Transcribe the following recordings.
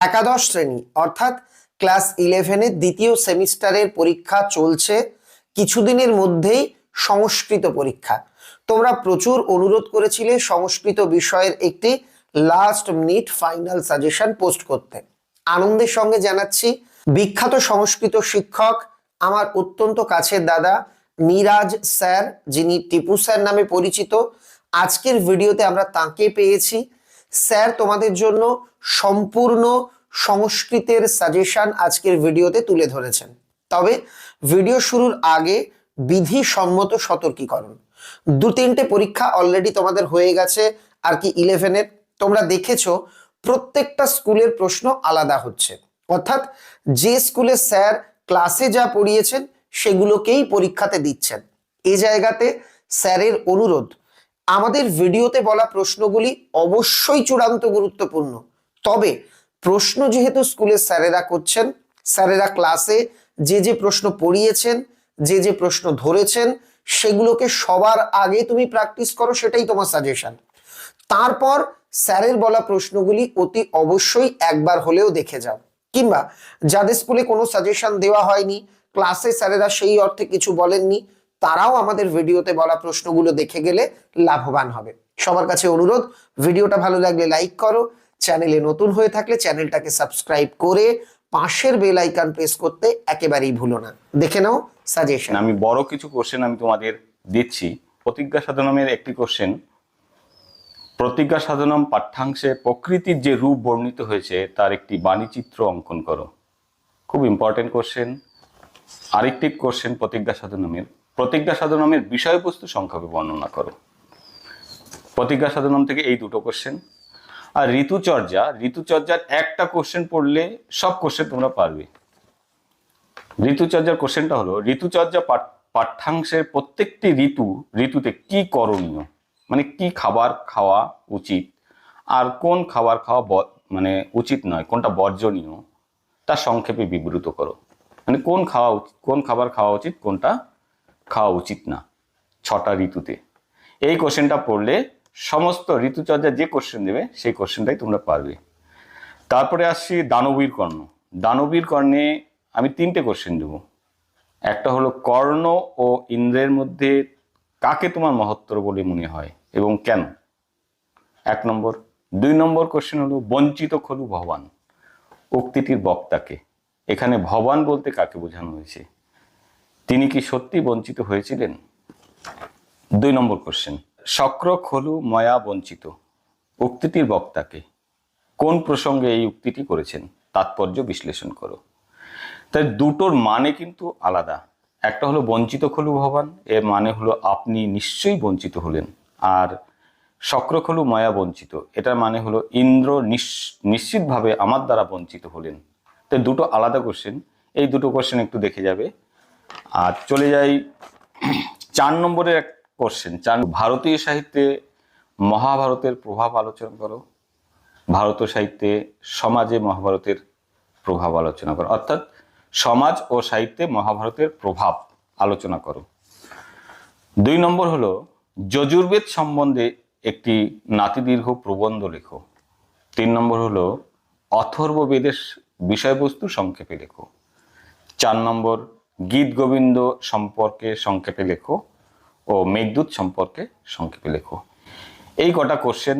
একাদশ শ্রেণি, অর্থাৎ ক্লাস ইলেভেনের দ্বিতীয় সেমিস্টারের পরীক্ষা চলছে কিছুদিনের মধ্যেই সংস্কৃত পরীক্ষা। তোমরা প্রচুর অনুরোধ করেছিলে সংস্কৃত বিষয়ের একটি last minute final suggestion post করতে। আনন্দের সঙ্গে জানাচ্ছি, বিখ্যাত সংস্কৃত শিক্ষক আমার অত্যন্ত কাছের দাদা নিরাজ স্যার, যিনি টিপু স্যার নামে পরিচিত। আজকের ভিডিওতে আমরা তাকে পেয়েছি। স্যার, তোমাদের জন্য সম্পূর্ণ সংস্কৃতের সাজেশন আজকের ভিডিওতে তুলে ধরেছেন। তবে ভিডিও শুরুর আগে বিধি সম্মত সতর্কীকরণ। দু তিনটে পরীক্ষা অলরেডি তোমাদের হয়ে গেছে আর কি ইলেভেনের তোমরা দেখেছ, প্রত্যেকটা স্কুলের প্রশ্ন আলাদা হচ্ছে। অর্থাৎ যে স্কুলে স্যার ক্লাসে যা পড়িয়েছেন, সেগুলোকেই পরীক্ষাতে দিচ্ছেন। এ জায়গাতে স্যারের অনুরোধ আমাদের ভিডিওতে বলা প্রশ্নগুলি অবশ্যই চূড়ান্ত গুরুত্বপূর্ণ। তবে প্রশ্ন যেহেতু স্কুলের স্যারেরা করছেন, স্যারেরা ক্লাসে যে যে প্রশ্ন পড়িয়েছেন, যে যে প্রশ্ন ধরেছেন, সেগুলোকে সবার আগে তুমি প্র্যাকটিস করো, সেটাই তোমার সাজেশন তারপর স্যারের বলা প্রশ্নগুলি অতি অবশ্যই একবার হলেও দেখে যাও। কিংবা যাদের স্কুলে কোনো সাজেশন দেওয়া হয়নি ক্লাসে স্যারেরা সেই অর্থে কিছু বলেননি তারাও আমাদের ভিডিওতে বলা প্রশ্নগুলো দেখে গেলে লাভবান হবে। সবার কাছে অনুরোধ, ভিডিওটা ভালো লাগলে লাইক করো, চ্যানেলে নতুন হয়ে থাকলে চ্যানেলটাকে সাবস্ক্রাইব করে পাশের বেল আইকন প্রেস করতে একেবারেই ভুলো না। দেখে নাও সাজেশন। আমি বড় কিছু কোশ্চেন আমি তোমাদের দিচ্ছি। প্রতিজ্ঞা সাধনমের একটি কোশ্চেন প্রতিজ্ঞা সাধনম পাঠ্যাংশে প্রকৃতির যে রূপ বর্ণিত হয়েছে, তার একটি বাণীচিত্র অঙ্কন করো। খুব ইম্পর্টেন্ট কোশ্চেন আরেকটি কোশ্চেন প্রতিজ্ঞা সাধনমের। প্রতিজ্ঞা সাধনমের বিষয়বস্তু সংক্ষেপে বর্ণনা করো। প্রতিজ্ঞা সাধনম থেকে এই দুটো কোশ্চেন আর ঋতুচর্যা, ঋতুচর্যার একটা কোশ্চেন পড়লে সব কোশ্চেন তোমরা পারবে। ঋতুচর্যার কোশ্চেনটা হলো, ঋতুচর্যা পাঠ- পাঠ্যাংশের প্রত্যেকটি ঋতু, ঋতুতে কি করণীয়? মানে কি খাবার খাওয়া উচিত? আর কোন খাবার খাওয়া মানে উচিত নয়, কোনটা বর্জনীয়? তা সংক্ষেপে বিবৃত করো। মানে কোন খাওয়া উচিত, কোন খাবার খাওয়া উচিত, কোনটা খাওয়া উচিত না ছটা ঋতুতে। এই কোশ্চেনটা পড়লে সমস্ত ঋতুচর্যা যে কোশ্চেন দেবে, সেই কোশ্চেনটাই তোমরা পারবে। তারপরে আসছি দানবীর কর্ণ। দানবীর কর্ণে আমি তিনটে কোশ্চেন দেব। একটা হলো কর্ণ ও ইন্দ্রের মধ্যে কাকে তোমার মহত্তর বলে মনে হয় এবং কেন? এক নম্বর। দুই নম্বর কোশ্চেন হলো, বঞ্চিত খলু ভবান উক্তিটির বক্তাকে। এখানে ভবান বলতে কাকে বোঝানো হয়েছে? তিনি কি সত্যি বঞ্চিত হয়েছিলেন? দুই নম্বর কোশ্চেন শক্র খলু ময়া বঞ্চিত, উক্তিটির বক্তাকে। কোন প্রসঙ্গে এই উক্তিটি করেছেন? তাৎপর্য বিশ্লেষণ করো। তাই দুটোর মানে কিন্তু আলাদা। একটা হলো বঞ্চিত খলু ভবান এর মানে হলো আপনি নিশ্চয়ই বঞ্চিত হলেন। আর শক্রখলু মায়া বঞ্চিত, এটার মানে হলো ইন্দ্র নিশ- নিশ্চিতভাবে আমার দ্বারা বঞ্চিত হলেন। তো দুটো আলাদা কোশ্চেন এই দুটো কোশ্চেন একটু দেখে যাবে। আর চলে যাই চার নম্বরের এক কোশ্চেন চার ভারতীয় সাহিত্যে মহাভারতের প্রভাব আলোচনা করো। ভারতীয় সাহিত্যে সমাজে মহাভারতের প্রভাব আলোচনা করো। অর্থাৎ সমাজ ও সাহিত্যে মহাভারতের প্রভাব আলোচনা করো। দুই নম্বর হলো, যজুর্বেদ সম্বন্ধে একটি নাতিদীর্ঘ প্রবন্ধ লেখো। তিন নম্বর হলো, অথর্ববেদের বিষয়বস্তু সংক্ষেপে লেখো। চার নম্বর গীত গোবিন্দ সম্পর্কে সংক্ষেপে লেখো ও মেঘদূত সম্পর্কে সংক্ষেপে লেখো। এই কটা কোশ্চেন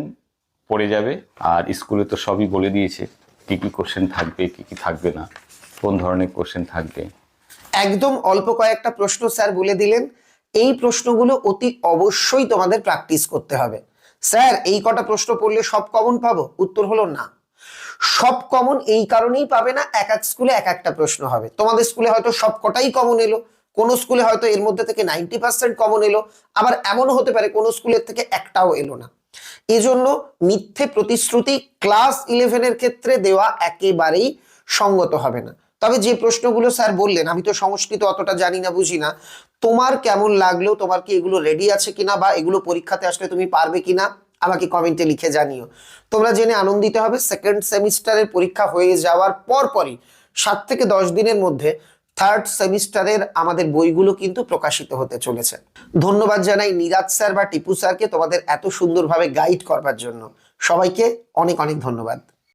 পড়ে যাবে, আর স্কুলে তো সবই বলে দিয়েছে কি কি কোশ্চেন থাকবে, কি কি থাকবে না, কোন ধরনের কোশ্চেন থাকবে। একদম অল্প কয়েকটা প্রশ্ন স্যার বলে দিলেন। এই প্রশ্নগুলো অতি অবশ্যই তোমাদের প্র্যাকটিস করতে হবে। স্যার, এই কটা প্রশ্ন পড়লে সব কমন পাবো? উত্তর হলো না। সব কমন এই কারণেই পাবে না, এক এক স্কুলে এক একটা প্রশ্ন হবে। তোমাদের স্কুলে হয়তো সব কটাই কমন এলো, কোন স্কুলে হয়তো এর মধ্যে থেকে নাইনটি পার্সেন্ট কমন এলো, আবার এমনও হতে পারে কোন স্কুলের থেকে একটাও এলো না। এজন্য মিথ্যে প্রতিশ্রুতি ক্লাস ইলেভেনের ক্ষেত্রে দেওয়া একেবারেই সঙ্গত হবে না। তবে যে প্রশ্নগুলো স্যার বললেন, আমি তো সংস্কৃত অতটা জানি না, বুঝি না। তোমার কেমন লাগল? তোমার কি এগুলো রেডি আছে কিনা? বা এগুলো পরীক্ষাতে আসলে তুমি পারবে কিনা? আমাকে কমেন্টে লিখে জানিও। তোমরা জেনে আনন্দিত হবে সেকেন্ড সেমিস্টারের পরীক্ষা হয়ে যাওয়ার পরপরই সাত থেকে দশ দিনের মধ্যে থার্ড সেমিস্টারের আমাদের বইগুলো কিন্তু প্রকাশিত হতে চলেছে। ধন্যবাদ জানাই নিরাজ স্যার বা টিপু স্যারকে তোমাদের এত সুন্দরভাবে গাইড করবার জন্য। সবাইকে অনেক অনেক ধন্যবাদ।